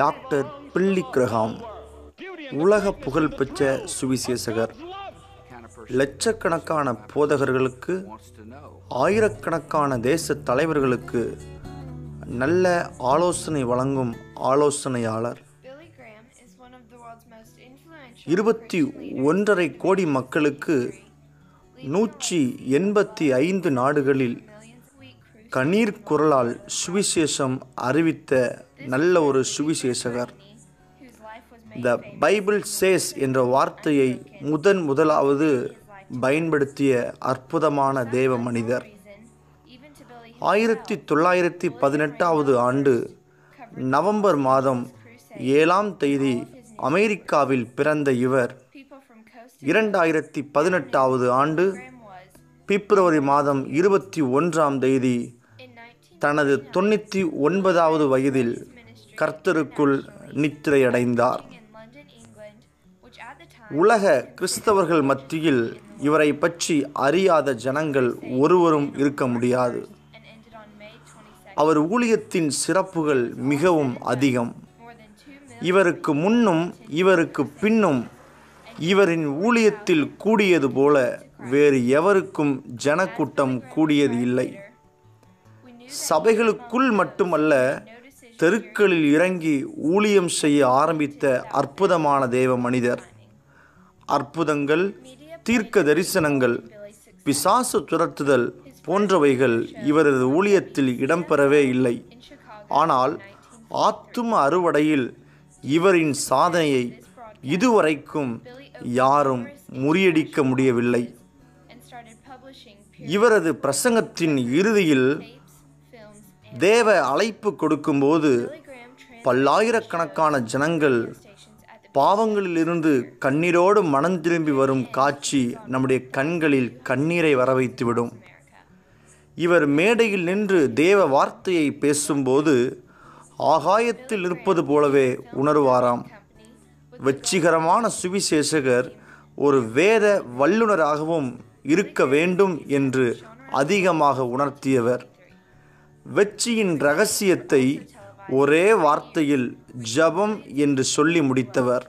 Doctor பில்லி Graham உலக புகழ்பெற்ற சுவிசேஷகர். லட்சக்கணக்கான போதகர்களுக்கு ஆயிரக்கணக்கான தேச தலைவர்களுக்கு நல்ல ஆலோசனை வழங்கும் ஆலோசனையாளர். இருபத்தி ஒன்றரை கோடி மக்களுக்கு நூற்றி எண்பத்தி ஐந்து நாடுகளில் கண்ணீர் குரலால் சுவிசேஷம் அறிவித்த நல்ல ஒரு சுவிசேஷகர். த பைபிள் சேஸ் என்ற வார்த்தையை முதன் முதலாவது பயன்படுத்திய அற்புதமான தேவ மனிதர். ஆயிரத்தி தொள்ளாயிரத்தி பதினெட்டாவது ஆண்டு நவம்பர் மாதம் ஏழாம் தேதி அமெரிக்காவில் பிறந்த இவர். இரண்டாயிரத்தி பதினெட்டாவது ஆண்டு பிப்ரவரி மாதம் இருபத்தி ஒன்றாம் தேதி தனது தொண்ணூற்றி ஒன்பதாவது வயதில் கர்த்தருக்குள் நித்திரையடைந்தார். உலக கிறிஸ்தவர்கள் மத்தியில் இவரை பற்றி அறியாத ஜனங்கள் ஒருவரும் இருக்க முடியாது. அவர் ஊழியத்தின் சிறப்புகள் மிகவும் அதிகம். இவருக்கு முன்னும் இவருக்கு பின்னும் இவரின் ஊழியத்தில் கூடியது போல வேறு எவருக்கும் ஜனக்கூட்டம் கூடியது இல்லை. சபைகளுக்குள் மட்டுமல்ல தெருக்களில் இறங்கி ஊழியம் செய்ய ஆரம்பித்த அற்புதமான தேவ மனிதர். அற்புதங்கள் தீர்க்க தரிசனங்கள் பிசாசு துரத்துதல் போன்றவைகள் இவரது ஊழியத்தில் இடம்பெறவே இல்லை. ஆனால் ஆத்தும அறுவடையில் இவரின் சாதனையை இதுவரைக்கும் யாரும் முறியடிக்க முடியவில்லை. இவரது பிரசங்கத்தின் இறுதியில் தேவ அழைப்பு கொடுக்கும்போது பல்லாயிரக்கணக்கான ஜனங்கள் பாவங்களிலிருந்து கண்ணீரோடு மனம் திரும்பி வரும் காட்சி நம்முடைய கண்களில் கண்ணீரை வரவைத்துவிடும். இவர் மேடையில் நின்று தேவ வார்த்தையை பேசும்போது ஆகாயத்தில் இருப்பது போலவே உணர்வாராம். வெற்றிகரமான சுவிசேஷகர் ஒரு வேத வல்லுனராகவும் இருக்க வேண்டும் என்று அதிகமாக உணர்த்தியவர். வெற்றியின் ரகசியத்தை ஒரே வார்த்தையில் ஜபம் என்று சொல்லி முடித்தவர்.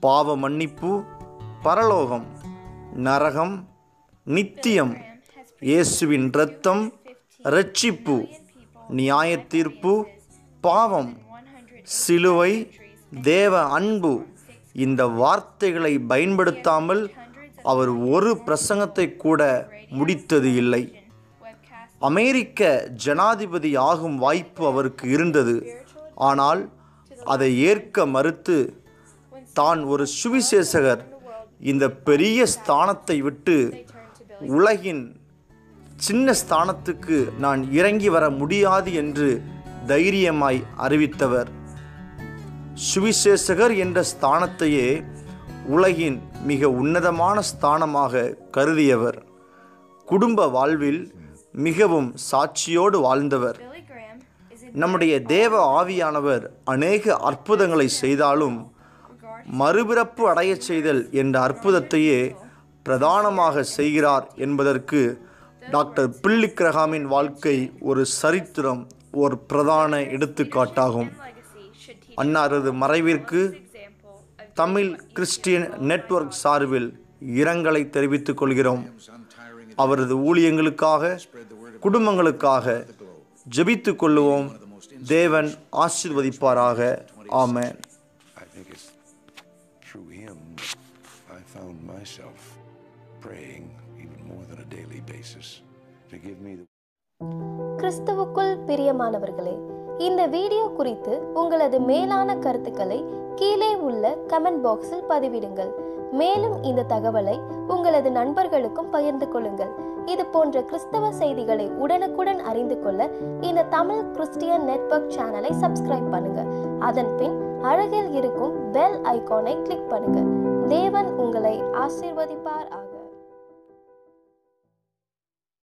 பாவ மன்னிப்பு பரலோகம் நரகம் நித்தியம் இயேசுவின் இரத்தம் ரட்சிப்பு நியாய தீர்ப்பு பாவம் சிலுவை தேவ அன்பு இந்த வார்த்தைகளை பயன்படுத்தாமல் அவர் ஒரு பிரசங்கத்தை கூட முடித்தது இல்லை. அமெரிக்க ஜனாதிபதி ஆகும் வாய்ப்பு அவருக்கு இருந்தது. ஆனால் அதை ஏற்க மறுத்து தான் ஒரு சுவிசேஷகர் இந்த பெரிய ஸ்தானத்தை விட்டு உலகின் சின்ன ஸ்தானத்துக்கு நான் இறங்கி வர முடியாது என்று தைரியமாய் அறிவித்தவர். சுவிசேஷகர் என்ற ஸ்தானத்தையே உலகின் மிக உன்னதமான ஸ்தானமாக கருதியவர். குடும்ப வாழ்வில் மிகவும் சாட்சியோடு வாழ்ந்தவர். நம்முடைய தேவ ஆவியானவர் அநேக அற்புதங்களை செய்தாலும் மறுபிறப்பு அடையச் செய்தல் என்ற அற்புதத்தையே பிரதானமாக செய்கிறார் என்பதற்கு டாக்டர் பில்லி கிரஹாமின் வாழ்க்கை ஒரு சரித்திரம் ஒரு பிரதான எடுத்துக்காட்டாகும். அன்னாரது மறைவிற்கு தமிழ் கிறிஸ்டியன் நெட்வொர்க் சார்பில் இரங்கலை தெரிவித்துக் கொள்கிறோம். அவரது ஊழியங்களுக்காக குடும்பங்களுக்காக ஜெபித்துக் கொள்ளுவோம். தேவன் ஆசீர்வதிப்பாராக. ஆமென். கிறிஸ்துவுக்குள் பிரியமானவர்களே இந்த வீடியோ குறித்து உங்களது மேலான கருத்துக்களை கீழே உள்ள கமெண்ட் பாக்ஸில் பதிவிடுங்கள். மேலும் இந்த தகவலை உங்களது நண்பர்களுக்கும் பகிர்ந்து கொள்ளுங்கள். இது போன்ற கிறிஸ்தவ செய்திகளை உடனுக்குடன் அறிந்து கொள்ள இந்த தமிழ் கிறிஸ்டியன் நெட்வொர்க் சேனலை சப்ஸ்கிரைப் பண்ணுங்க. அதன் பின் அழகில் இருக்கும் பெல் ஐகானை கிளிக் பண்ணுங்க. தேவன் உங்களை ஆசீர்வதிப்பார்.